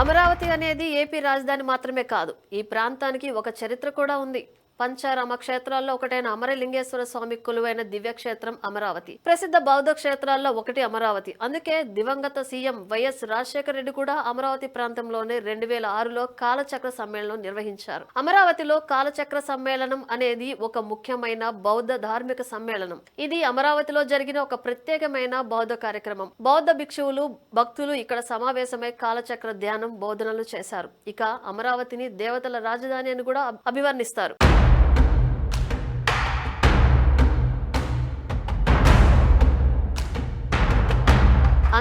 అమరావతి అనేది ఏపీ రాజధాని మాత్రమే కాదు ఈ ప్రాంతానికి ఒక చరిత్ర కూడా ఉంది. పంచారామ క్షేత్రాల్లో ఒకటైన అమరలింగేశ్వర స్వామి కొలువైన దివ్యక్షేత్రం అమరావతి. ప్రసిద్ధ బౌద్ధ క్షేత్రాల్లో ఒకటి అమరావతి. అందుకే దివంగత సీఎం వైఎస్ రాజశేఖర రెడ్డి కూడా అమరావతి ప్రాంతంలోనే రెండు వేల ఆరులో కాలచక్ర సమ్మేళనం నిర్వహించారు. అమరావతిలో కాలచక్ర సమ్మేళనం అనేది ఒక ముఖ్యమైన బౌద్ధ ధార్మిక సమ్మేళనం. ఇది అమరావతిలో జరిగిన ఒక ప్రత్యేకమైన బౌద్ధ కార్యక్రమం. బౌద్ధ భిక్షువులు భక్తులు ఇక్కడ సమావేశమై కాలచక్ర ధ్యానం బోధనలు చేశారు. ఇక అమరావతిని దేవతల రాజధాని అని కూడా అభివర్ణిస్తారు.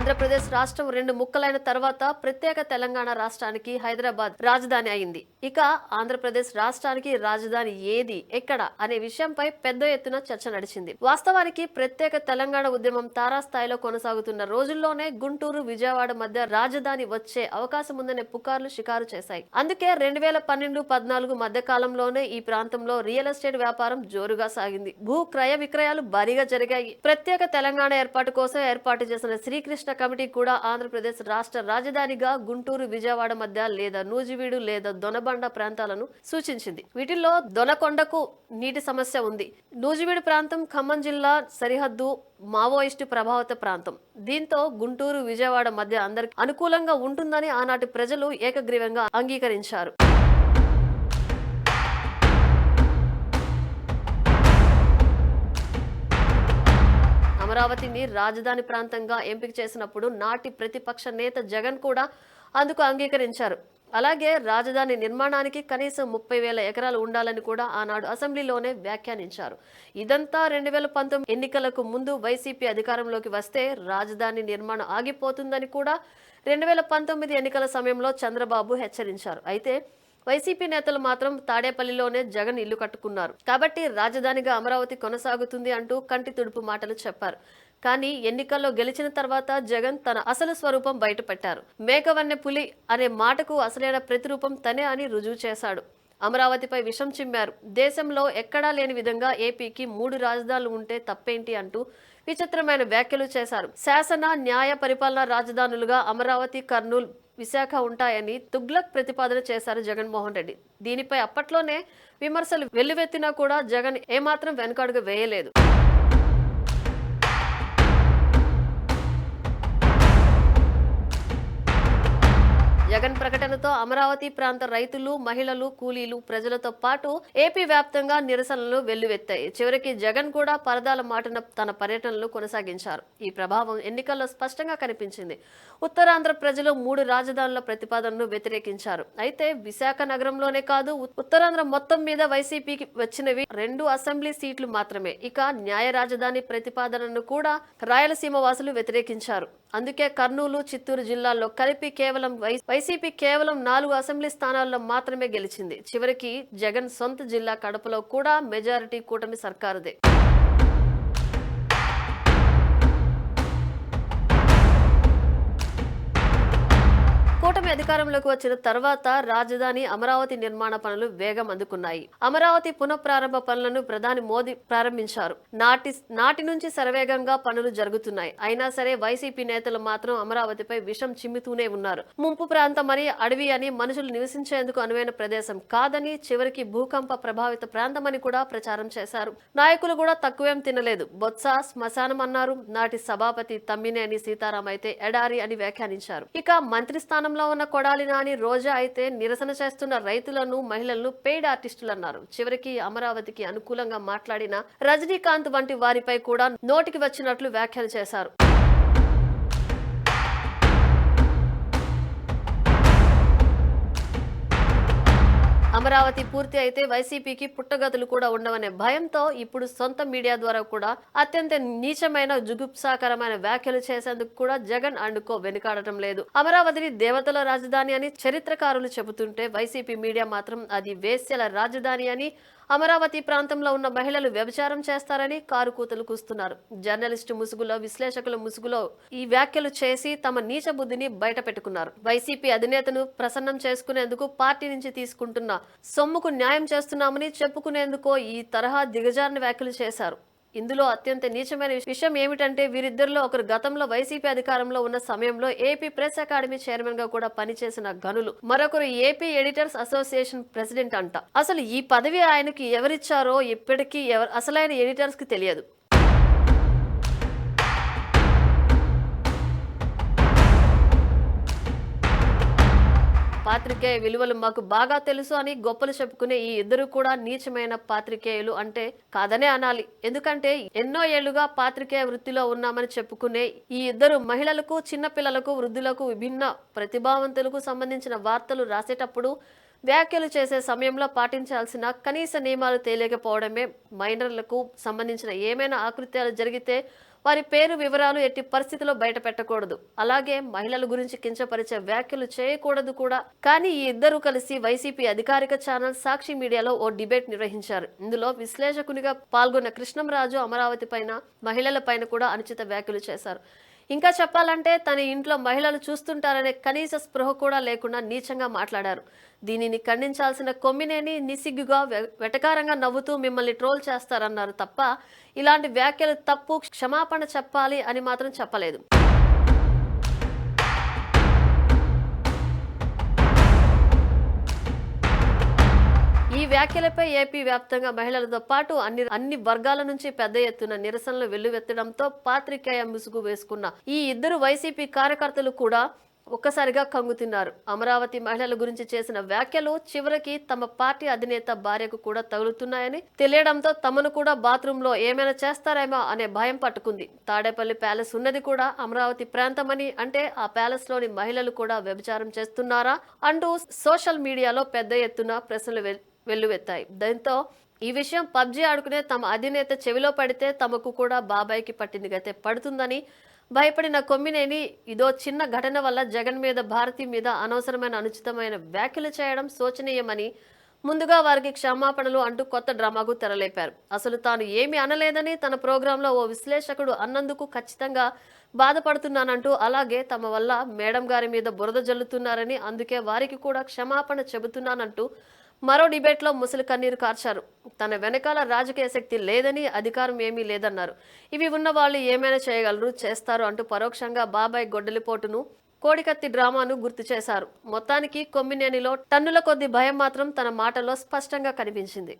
ఆంధ్రప్రదేశ్ రాష్ట్రం రెండు ముక్కలైన తర్వాత ప్రత్యేక తెలంగాణ రాష్ట్రానికి హైదరాబాద్ రాజధాని అయింది. ఇక ఆంధ్రప్రదేశ్ రాష్ట్రానికి రాజధాని ఏది ఎక్కడ అనే విషయంపై పెద్ద ఎత్తున చర్చ నడిచింది. వాస్తవానికి ప్రత్యేక తెలంగాణ ఉద్యమం తారాస్థాయిలో కొనసాగుతున్న రోజుల్లోనే గుంటూరు విజయవాడ మధ్య రాజధాని వచ్చే అవకాశం ఉందనే పుకార్లు షికారు చేశాయి. అందుకే రెండు వేల పన్నెండు పద్నాలుగు మధ్య కాలంలోనే ఈ ప్రాంతంలో రియల్ ఎస్టేట్ వ్యాపారం జోరుగా సాగింది. భూ క్రయ విక్రయాలు భారీగా జరిగాయి. ప్రత్యేక తెలంగాణ ఏర్పాటు కోసం ఏర్పాటు చేసిన శ్రీకృష్ణ కమిటీ కూడా ఆంధ్రప్రదేశ్ రాష్ట్ర రాజధానిగా గుంటూరు విజయవాడ మధ్య లేదా నూజివీడు లేదా దొనబండ ప్రాంతాలను సూచించింది. వీటిల్లో దొనకొండకు నీటి సమస్య ఉంది. నూజివీడు ప్రాంతం ఖమ్మం జిల్లా సరిహద్దు మావోయిస్టు ప్రభావిత ప్రాంతం. దీంతో గుంటూరు విజయవాడ మధ్య అందరికి అనుకూలంగా ఉంటుందని ఆనాటి ప్రజలు ఏకగ్రీవంగా అంగీకరించారు. అమరావతిని రాజధాని ప్రాంతంగా ఎంపిక చేసినప్పుడు నాటి ప్రతిపక్ష నేత జగన్ కూడా అందుకు అంగీకరించారు. అలాగే రాజధాని నిర్మాణానికి కనీసం ముప్పై వేల ఎకరాలు ఉండాలని కూడా ఆనాడు అసెంబ్లీలోనే వ్యాఖ్యానించారు. ఇదంతా రెండు వేల పంతొమ్మిది ఎన్నికలకు ముందు వైసీపీ అధికారంలోకి వస్తే రాజధాని నిర్మాణం ఆగిపోతుందని కూడా రెండు వేల పంతొమ్మిది ఎన్నికల సమయంలో చంద్రబాబు హెచ్చరించారు. అయితే వైసీపీ నేతలు మాత్రం తాడేపల్లిలోనే జగన్ ఇల్లు కట్టుకున్నారు. కాబట్టి రాజధానిగా అమరావతి కొనసాగుతుంది అంటూ కంటి తుడుపు మాటలు చెప్పారు. కానీ ఎన్నికల్లో గెలిచిన తర్వాత జగన్ తన అసలు స్వరూపం బయటపెట్టారు. మేకవన్నె పులి అనే మాటకు అసలైన ప్రతిరూపం తనే అని రుజువు చేశాడు. అమరావతిపై విషం చిమ్మారు. దేశంలో ఎక్కడా లేని విధంగా ఏపీకి మూడు రాజధానులు ఉంటే తప్పేంటి అంటూ విచిత్రమైన వ్యాఖ్యలు చేశారు. శాసన న్యాయ పరిపాలన రాజధానులుగా అమరావతి కర్నూలు విశాఖ ఉంటాయని తుగ్లక్ ప్రతిపాదన చేశారు జగన్మోహన్ రెడ్డి. దీనిపై అప్పట్లోనే విమర్శలు వెల్లువెత్తినా కూడా జగన్ ఏమాత్రం వెనుకాడుగా వేయలేదు. జగన్ ప్రకటనతో అమరావతి ప్రాంత రైతులు మహిళలు కూలీలు ప్రజలతో పాటు ఏపీ వ్యాప్తంగా నిరసనలు వెల్లువెత్తాయి. చివరికి జగన్ కూడా పరదాల మాటన తన పర్యటనలు కొనసాగించారు. ఈ ప్రభావం ఎన్నికల్లో స్పష్టంగా కనిపించింది. ఉత్తరాంధ్ర ప్రజలు మూడు రాజధానుల ప్రతిపాదనను వ్యతిరేకించారు. అయితే విశాఖ నగరంలోనే కాదు ఉత్తరాంధ్ర మొత్తం మీద వైసీపీకి వచ్చినవి రెండు అసెంబ్లీ సీట్లు మాత్రమే. ఇక న్యాయ రాజధాని ప్రతిపాదనను కూడా రాయలసీమ వాసులు వ్యతిరేకించారు. అందుకే కర్నూలు చిత్తూరు జిల్లాల్లో కలిపి కేవలం వై- వైసీపీ కేవలం నాలుగు అసెంబ్లీ స్థానాల్లో మాత్రమే గెలిచింది. చివరికి జగన్ సొంత జిల్లా కడపలో కూడా మెజారిటీ కూటమి సర్కారుదే. కూటమి అధికారంలోకి వచ్చిన తర్వాత రాజధాని అమరావతి నిర్మాణ పనులు వేగం అందుకున్నాయి. అమరావతి పునఃప్రారంభ పనులను ప్రధాని మోదీ ప్రారంభించారు. నాటి నాటి నుంచి శరవేగంగా పనులు జరుగుతున్నాయి. అయినా సరే వైసీపీ నేతలు మాత్రం అమరావతిపై విషం చిమ్ముతూనే ఉన్నారు. ముంపు ప్రాంతమని అడవి అని మనుషులు నివసించేందుకు అనువైన ప్రదేశం కాదని చివరికి భూకంప ప్రభావిత ప్రాంతమని కూడా ప్రచారం చేశారు. నాయకులు కూడా తక్కువేం తినలేదు. బొత్స శ్మశానం అన్నారు. నాటి సభాపతి తమ్మినేని సీతారాం అయితే ఎడారి అని వ్యాఖ్యానించారు. ఇక మంత్రి స్థానంలో ఉన్న కొడాలి నాని రోజా అయితే నిరసన చేస్తున్న రైతులను మహిళలను పెయిడ్ ఆర్టిస్టులు అన్నారు చివరికి అమరావతికి అనుకూలంగా మాట్లాడిన రజనీకాంత్ వంటి వారిపై కూడా నోటికి వచ్చినట్లు వ్యాఖ్యలు చేశారు. అమరావతి పూర్తి అయితే వైసీపీకి పుట్టగతులు కూడా ఉండవనే భయంతో ఇప్పుడు సొంత మీడియా ద్వారా కూడా అత్యంత నీచమైన జుగుప్సాకరమైన వ్యాఖ్యలు చేసేందుకు కూడా జగన్ అండుకో వెనుకాడటం లేదు. అమరావతిని దేవతల రాజధాని అని చరిత్రకారులు చెబుతుంటే వైసీపీ మీడియా మాత్రం అది వేశ్యల రాజధాని అని అమరావతి ప్రాంతంలో ఉన్న మహిళలు వ్యభిచారం చేస్తారని కారు కూతలు కూస్తున్నారు. జర్నలిస్టు ముసుగులో విశ్లేషకుల ముసుగులో ఈ వ్యాఖ్యలు చేసి తమ నీచ బుద్ధిని బయట పెట్టుకున్నారు వైసీపీ అధినేతను ప్రసన్నం చేసుకునేందుకు పార్టీ నుంచి తీసుకుంటున్న సొమ్ముకు న్యాయం చేస్తున్నామని చెప్పుకునేందుకో ఈ తరహా దిగజారిన వ్యాఖ్యలు చేశారు. ఇందులో అత్యంత నీచమైన విషయం ఏమిటంటే వీరిద్దరిలో ఒకరు గతంలో వైసీపీ అధికారంలో ఉన్న సమయంలో ఏపీ ప్రెస్ అకాడమీ చైర్మన్గా కూడా పనిచేసిన గనులు. మరొకరు ఏపీ ఎడిటర్స్ అసోసియేషన్ ప్రెసిడెంట్ అంట. అసలు ఈ పదవి ఆయనకి ఎవరిచ్చారో ఇప్పటికీ ఎవరు అసలైన ఎడిటర్స్కి తెలియదు. పాత్రికేయ విలువలు మాకు బాగా తెలుసు అని గొప్పలు చెప్పుకునే ఈ ఇద్దరు కూడా నీచమైన పాత్రికేయులు అంటే కాదనే అనాలి. ఎందుకంటే ఎన్నో ఏళ్ళుగా పాత్రికేయ వృత్తిలో ఉన్నామని చెప్పుకునే ఈ ఇద్దరు మహిళలకు చిన్నపిల్లలకు వృద్ధులకు విభిన్న ప్రతిభావంతులకు సంబంధించిన వార్తలు రాసేటప్పుడు వ్యాఖ్యలు చేసే సమయంలో పాటించాల్సిన కనీస నియమాలు తేలేకపోవడమే మైనర్లకు సంబంధించిన ఏమైనా ఆకృత్యాలు జరిగితే వారి పేరు వివరాలు ఎట్టి పరిస్థితిలో బయట పెట్టకూడదు. అలాగే మహిళల గురించి కించపరిచే వ్యాఖ్యలు చేయకూడదు కూడా. కానీ ఈ ఇద్దరు కలిసి వైసీపీ అధికారిక ఛానల్ సాక్షి మీడియాలో ఓ డిబేట్ నిర్వహించారు. ఇందులో విశ్లేషకునిగా పాల్గొన్న కృష్ణంరాజు అమరావతి పైన మహిళల పైన కూడా అనుచిత వ్యాఖ్యలు చేశారు. ఇంకా చెప్పాలంటే తన ఇంట్లో మహిళలు చూస్తుంటారనే కనీస స్పృహ కూడా లేకుండా నీచంగా మాట్లాడారు. దీనిని ఖండించాల్సిన కొమ్మినేని నిసిగ్గుగా వె- వెటకారంగా నవ్వుతూ మిమ్మల్ని ట్రోల్ చేస్తారన్నారు తప్ప ఇలాంటి వ్యాఖ్యలు తప్పు క్షమాపణ చెప్పాలి అని మాత్రం చెప్పలేదు. వ్యాఖ్యలపై ఏపీ వ్యాప్తంగా మహిళలతో పాటు అన్ని అన్ని వర్గాల నుంచి పెద్ద ఎత్తున నిరసనలు వెల్లువెత్తడంతో పాత్రికేయ ముసుగు వేసుకున్న ఈ ఇద్దరు వైసీపీ కార్యకర్తలు కూడా ఒక్కసారిగా కంగుతిన్నారు అమరావతి మహిళల గురించి చేసిన వ్యాఖ్యలు చివరికి తమ పార్టీ అధినేత భార్యకు కూడా తగులుతున్నాయని తెలియడంతో తమను కూడా బాత్రూంలో లో ఏమైనా చేస్తారేమో అనే భయం పట్టుకుంది. తాడేపల్లి ప్యాలెస్ ఉన్నది కూడా అమరావతి ప్రాంతమని అంటే ఆ ప్యాలెస్లోని మహిళలు కూడా వ్యభిచారం చేస్తున్నారా అంటూ సోషల్ మీడియాలో పెద్ద ఎత్తున ప్రశ్నలు వెల్లువెత్తాయి. దీంతో ఈ విషయం పబ్జీ ఆడుకునే తమ అధినేత చెవిలో పడితే తమకు కూడా బాబాయ్కి పట్టింది గతే పడుతుందని భయపడిన కొమ్మినేని ఇదో చిన్న ఘటన వల్ల జగన్ మీద భారతి మీద అనవసరమైన అనుచితమైన వ్యాఖ్యలు చేయడం శోచనీయమని ముందుగా వారికి క్షమాపణలు అంటూ కొత్త డ్రామాకు తెరలేపారు. అసలు తాను ఏమి అనలేదని తన ప్రోగ్రాంలో ఓ విశ్లేషకుడు అన్నందుకు ఖచ్చితంగా బాధపడుతున్నానంటూ అలాగే తమ వల్ల మేడం గారి మీద బురద జల్లుతున్నారని అందుకే వారికి కూడా క్షమాపణ చెబుతున్నానంటూ మరో డిబేట్లో ముసలి కన్నీరు కార్చారు. తన వెనకాల రాజకీయ శక్తి లేదని అధికారం ఏమీ లేదన్నారు. ఇవి ఉన్న వాళ్ళు ఏమైనా చేయగలరు చేస్తారు అంటూ పరోక్షంగా బాబాయ్ గొడ్డలిపోటును కోడికత్తి డ్రామాను గుర్తు చేశారు. మొత్తానికి కొమ్మినేనిలో టన్నుల కొద్ది భయం మాత్రం తన మాటలో స్పష్టంగా కనిపించింది.